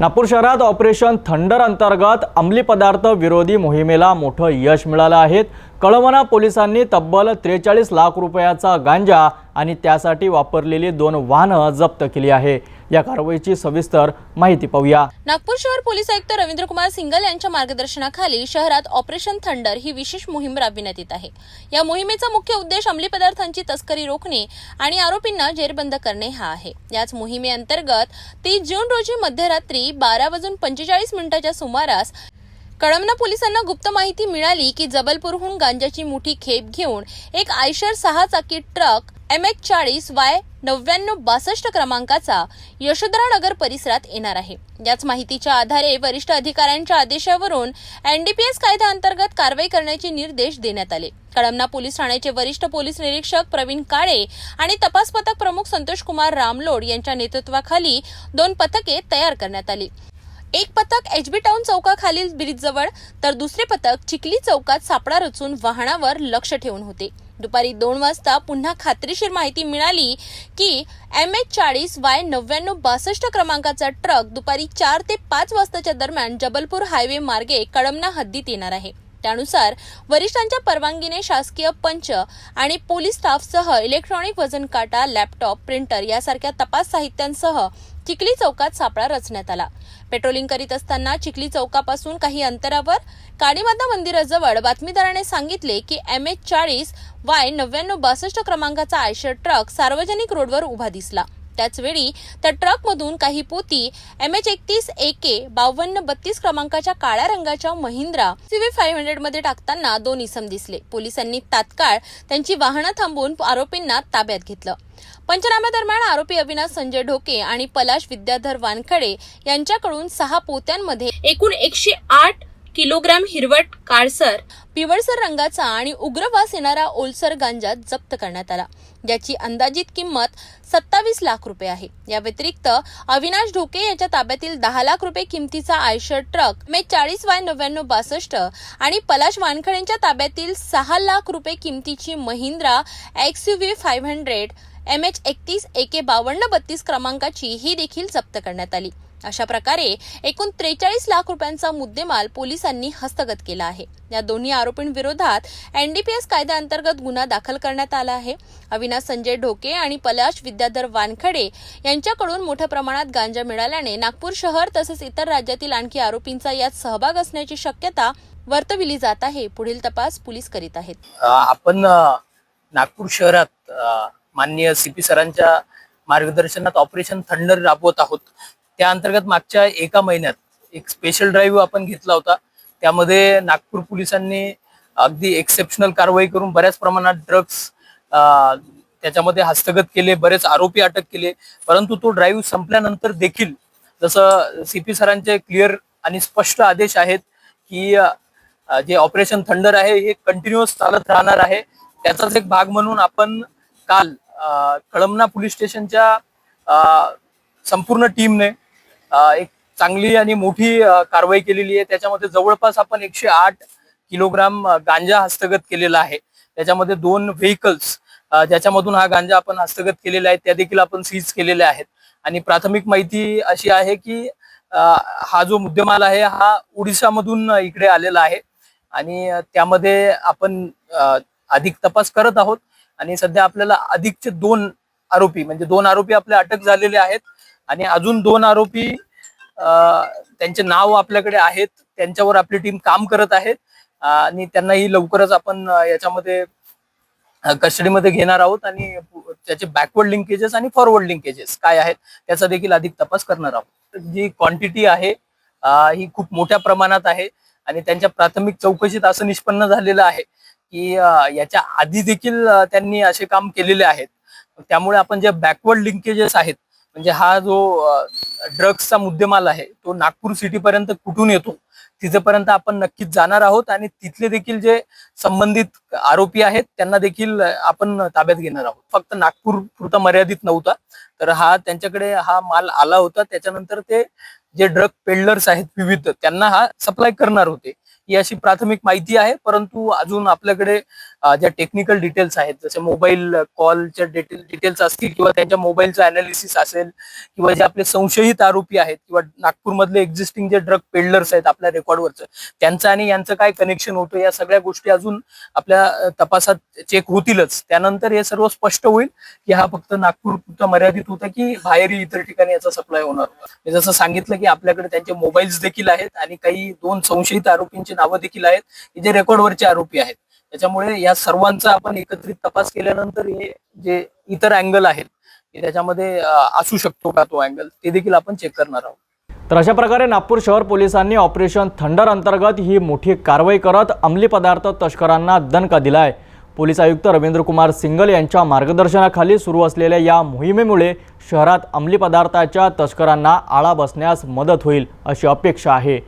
नागपूर शहरात operation thunder अंतर्गत अंमली पदार्थ विरोधी मोहिमेला मोठं यश मिळालं आहे. कळवणा पोलिसांनी तब्बल त्रेचाळीस लाख रुपयाचा गांजा आणि त्यासाठी वापरलेली दोन वाहनं जप्त केली आहे. या कारवाईची सविस्तर माहिती पाहूया. नागपूर शहर पोलीस आयुक्त रवींद्रकुमार सिंगल यांच्या मार्गदर्शनाखाली शहरात ऑपरेशन थंडर ही विशेष मोहीम राबविण्यात येत आहे. या मोहिमेचा मुख्य उद्देश अंमली पदार्थांची तस्करी रोखणे आणि आरोपींना जेरबंद करणे हा आहे. याच मोहिमेअंतर्गत तीस जून रोजी मध्यरात्री बारा वाजून पंचेचाळीस मिनिटाच्या सुमारास कळमना पोलिसांना गुप्त माहिती मिळाली की जबलपूरहून गांजाची मोठी खेप घेऊन एक आयशर सहा चाकी ट्रक एम एच चाळीस वाय नव्याण्णव बासष्ट क्रमांकाचा यशोधरा नगर परिसरात येणार आहे. याच माहितीच्या आधारे वरिष्ठ अधिकाऱ्यांच्या आदेशावरून एनडीपीएस कायद्याअंतर्गत कारवाई करण्याचे निर्देश देण्यात आले. कळमना पोलीस ठाण्याचे वरिष्ठ पोलीस निरीक्षक प्रवीण काळे आणि तपास पथक प्रमुख संतोष कुमार रामलोड यांच्या नेतृत्वाखाली दोन पथके तयार करण्यात आली. एक पथक एचबी टाउन चौकाखालील ब्रिजजवळ तर दुसरे पथक चिखली चौकात सापळा रचून वाहनावर लक्ष ठेवून होते. दुपारी दोन वाजता पुन्हा खात्रीशीर माहिती मिळाली की एम एच चाळीस वाय नव्याण्णव बासष्ट क्रमांकाचा ट्रक दुपारी चार ते पाच वाजताच्या दरम्यान जबलपूर हायवे मार्गे कळमना हद्दीत येणार आहे. त्यानुसार वरिष्ठांच्या परवानगीने शासकीय पंच आणि पोलीस स्टाफसह इलेक्ट्रॉनिक वजन काटा लॅपटॉप प्रिंटर यासारख्या तपास साहित्यांसह चिखली चौकात सापळा रचण्यात आला. पेट्रोलिंग करीत असताना चिखली चौकापासून काही अंतरावर काळीमाता मंदिराजवळ बातमीदाराने सांगितले की एम एच चाळीस वाय नव्याण्णव बासष्ट क्रमांकाचा आयशर ट्रक सार्वजनिक रोडवर उभा दिसला. त्याचवेळी त्या ट्रकमधून काही पोती एम एच एकतीस ए के बावन्न बत्तीस क्रमांकाच्या काळ्या रंगाच्या महिंद्रा सीव्ही फाईव्ह हंड्रेडमध्ये टाकताना दोन इसम दिसले. पोलिसांनी तात्काळ त्यांची वाहनं थांबवून आरोपींना ताब्यात घेतलं. पंचनाम्यादरम्यान आरोपी अविनाश संजय ढोके आणि पलाश विद्याधर वानखडे यांच्याकडून सहा पोत्यांमध्ये एकूण एकशे आठ किलोग्रॅम हिरवट काळसर पिवळसर रंगाचा आणि उग्र वास येणारा ओलसर गांजा जप्त करण्यात आला. ज्याची अंदाजित किंमत सत्तावीस लाख रुपये आहे. या व्यतिरिक्त अविनाश ढोके यांच्या ताब्यातील दहा लाख रुपये किमतीचा आयशर ट्रक मे चाळीस वाय नव्याण्णव बासष्ट आणि पलाश वानखडेंच्या ताब्यातील सहा लाख रुपये किमतीची Mahindra X U V five hundred M H एकतीस ए के बावन्न बत्तीस क्रमांकाची ही देखील जप्त करण्यात आली. अशा प्रकारे एकूण त्रेचाळीस लाख रुपयांचा मुद्देमाल पोलिसांनी हस्तगत केला आहे. या दोन्ही आरोपींविरोधात एनडीपीएस कायद्याअंतर्गत गुन्हा दाखल करण्यात आला आहे. अविनाश संजय ढोके आणि पलाश विद्याधर वानखडे यांच्याकडून मोठ्या प्रमाणात गांजा मिळाल्याने नागपूर शहर तसेच इतर राज्यातील आणखी आरोपींचा यात सहभाग असण्याची शक्यता वर्तविली जात आहे. पुढील तपास पोलीस करीत आहेत. आपण नागपूर शहरात माननीय सी पी सरांच्या मार्गदर्शनात ऑपरेशन थंडर राबवत आहोत. त्या अंतर्गत मागच्या एका महिन्यात एक स्पेशल ड्राईव्ह आपण घेतला होता. त्यामध्ये नागपूर पोलिसांनी अगदी एक्सेप्शनल कारवाई करून बऱ्याच प्रमाणात ड्रग्स त्याच्यामध्ये हस्तगत केले बरेच आरोपी अटक केले. परंतु तो ड्राईव्ह संपल्यानंतर देखील जसं सी पी सरांचे क्लिअर आणि स्पष्ट आदेश आहेत की जे ऑपरेशन थंडर आहे हे कंटिन्युअस चालत राहणार आहे. त्याचाच एक भाग म्हणून आपण काल कळमना पोलीस स्टेशनच्या संपूर्ण टीमने एक चांगली आणि मोठी कारवाई केलेली आहे. त्याच्यामध्ये जवळपास आपण एकशे आठ किलोग्राम गांजा हस्तगत केलेला आहे. त्याच्यामध्ये दोन व्हेकल्स ज्याच्यामधून हा गांजा आपण हस्तगत केलेला आहे त्या देखील आपण सीज केलेल्या आहेत. आणि प्राथमिक माहिती अशी आहे की हा जो मुद्देमाल आहे हा ओडिशामधून इकडे आलेला आहे. आणि त्यामध्ये आपण अधिक तपास करत आहोत. आणि सध्या आपल्याला अधिकचे दोन आरोपी म्हणजे दोन आरोपी आपले अटक झालेले आहेत. आणि अजून दोन आरोपी त्यांचे नाव आपल्याकडे आहेत. त्यांच्यावर आपली टीम काम करत आहेत. आणि त्यांनाही लवकरच आपण याच्यामध्ये कस्टडीमध्ये घेणार आहोत. आणि त्याचे बॅकवर्ड लिंकेजेस आणि फॉरवर्ड लिंकेजेस काय आहेत त्याचा देखील अधिक तपास करणार आहोत. जी क्वांटिटी आहे ही खूप मोठ्या प्रमाणात आहे. आणि त्यांच्या प्राथमिक चौकशीत असं निष्पन्न झालेलं आहे. की याच्या आधी देखील त्यांनी असे काम केलेले आहेत. त्यामुळे आपण जे बॅकवर्ड लिंकेजेस आहेत म्हणजे हा जो ड्रग्सचा मुद्देमाल आहे तो नागपूर सिटीपर्यंत कुठून येतो तिथेपर्यंत आपण नक्कीच जाणार आहोत आणि तिथले देखील जे संबंधित आरोपी आहेत त्यांना देखील आपण ताब्यात घेणार आहोत. फक्त नागपूर पुरता मर्यादित नव्हता तर हा त्यांच्याकडे हा माल आला होता. त्याच्यानंतर ते जे ड्रग पेडलर्स आहेत विविध त्यांना हा सप्लाय करणार होते. ही अशी प्राथमिक माहिती आहे परंतु अजून आपल्याकडे ज्या टेक्निकल डिटेल्स आहेत जसे मोबाईल कॉलच्या डिटेल डिटेल्स असतील किंवा त्यांच्या मोबाईलचं अनालिसिस असेल किंवा जे आपले संशयित आरोपी आहेत किंवा नागपूरमधले एक्झिस्टिंग जे ड्रग पेडलर्स आहेत आपल्या रेकॉर्डवरचं त्यांचं आणि यांचं काय कनेक्शन होतं या सगळ्या गोष्टी अजून आपल्या तपासात चेक होतीलच. त्यानंतर हे सर्व स्पष्ट होईल की हा फक्त नागपूर मर्यादित होता की बाहेरही इतर ठिकाणी याचा सप्लाय होणार होता. मी जसं सांगितलं की आपल्याकडे त्यांचे मोबाईल्स देखील आहेत आणि काही दोन संशयित आरोपींची नावं देखील आहेत की जे रेकॉर्डवरचे आरोपी आहेत. त्याच्यामुळे या सर्वांचा आपण एकत्रित तपास केल्यानंतर हे जे इतर अँगल आहेत त्याच्यामध्ये असू शकतो का तो अँगल ते देखील आपण चेक करणार आहोत. तर अशा प्रकारे नागपूर शहर पोलिसांनी ऑपरेशन थंडर अंतर्गत ही मोठी कारवाई करत अंमली पदार्थ तस्करांना दणका दिलाय. पोलीस आयुक्त रवींद्र कुमार सिंगल यांच्या मार्गदर्शनाखाली सुरू असलेल्या या मोहिमेमुळे शहरात अंमली पदार्थाच्या तस्करांना आळा बसण्यास मदत होईल अशी अपेक्षा आहे.